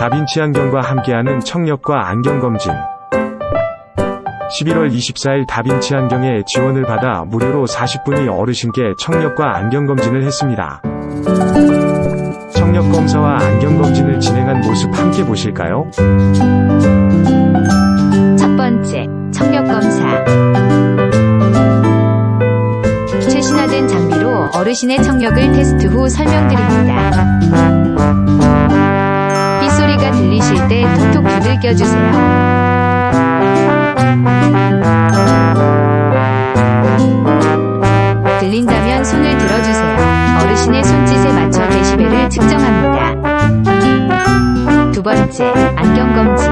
다빈치 안경과 함께하는 청력과 안경 검진. 11월 24일 다빈치 안경의 지원을 받아 무료로 40분이 어르신께 청력과 안경 검진을 했습니다. 청력 검사와 안경 검진을 진행한 모습 함께 보실까요? 첫 번째, 청력 검사. 최신화된 장비로 어르신의 청력을 테스트 후 설명드립니다. 톡톡 두들겨 주세요. 들린다면 손을 들어주세요. 어르신의 손짓에 맞춰 데시벨을 측정합니다. 두 번째, 안경 검진.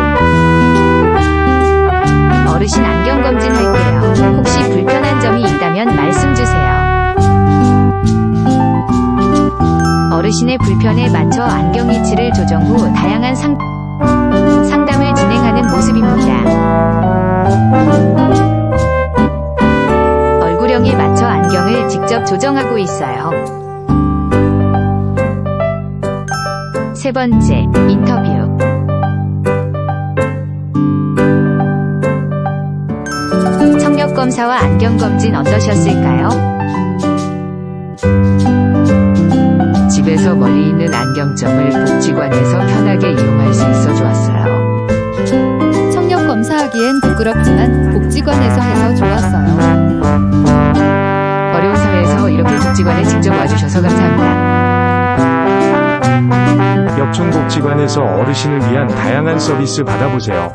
어르신 안경 검진 할게요. 혹시 불편한 점이 있다면 말씀 주세요. 어르신의 불편에 맞춰 안경 위치를 조정 후 다양한 상, 직접 조정하고 있어요. 세 번째, 인터뷰. 청력 검사와 안경 검진 어떠셨을까요? 집에서 멀리 있는 안경점을 복지관에서 편하게 이용할 수 있어 좋았어요. 청력 검사하기엔 부끄럽지만 복지관에서 해서 좋았어요. 복지관에 직접 와주셔서 감사합니다. 역촌복지관에서 어르신을 위한 다양한 서비스 받아보세요.